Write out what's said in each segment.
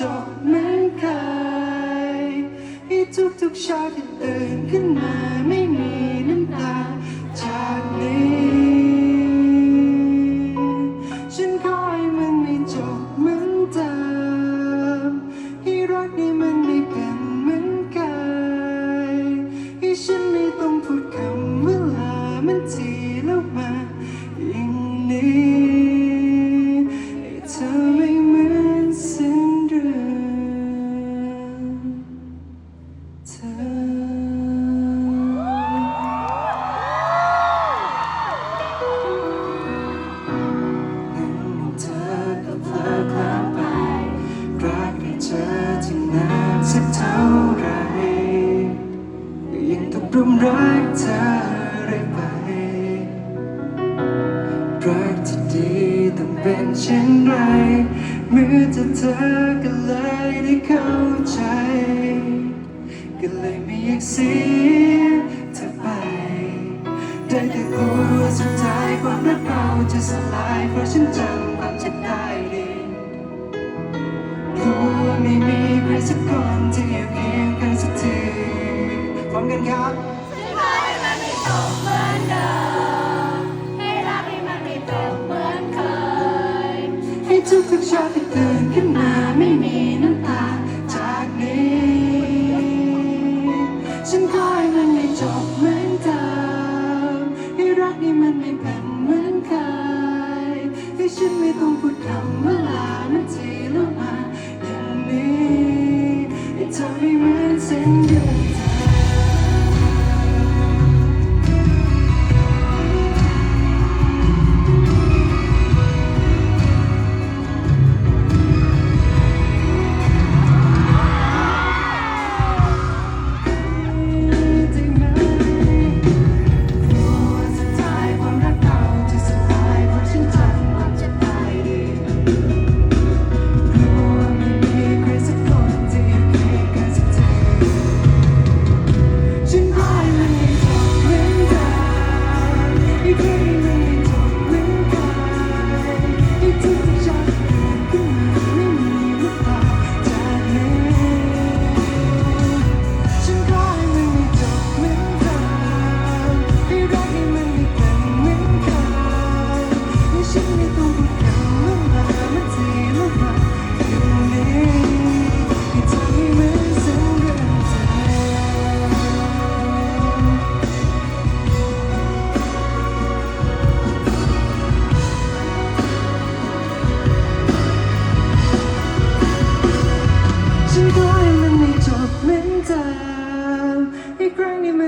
จบเหมือนเคยให้ทุกๆเช้าที่ตื่นขึ้นมาไม่มีน้ำตาจากนี้ ฉันขอให้มันไม่จบเหมือนเดิมให้รักนี้มันไม่เป็นเหมือนเคยให้ฉันไม่ต้องพูดคำว่าลามันทีแล้วมา สักเท่าไรยังต้องรุมรักเธอเรื่อยไปรักที่ดีต้องเป็นเช่นไรเมื่อเจอเธอก็เลยได้เข้าใจ ก็เลยไม่อยากเสียเธอไป ได้แต่กลัวสุดท้ายความรักเราจะสลายเพราะฉันจำความจะ คนที่อยู่เคียงกันสักทีพร้อมกันครับให้มันไม่จบเหมือนเดิมให้รักให้มันไม่จบเหมือนเคยให้ทุกทุกๆเช้าที่ตื่นขึ้นมาไม่มีน้ำตาจากนี้ ฉันขอให้มันไม่จบเหมือนเดิมให้รักนี้มันไม่เป็นเหมือนเคยให้ฉันไม่ต้องพูดคำว่าลานาที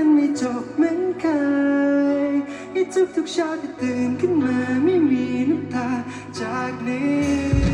มันไม่จบเหมือนเคยให้ทุกๆเช้าที่ตื่นขึ้นมาไม่มีน้ำตาจากนี้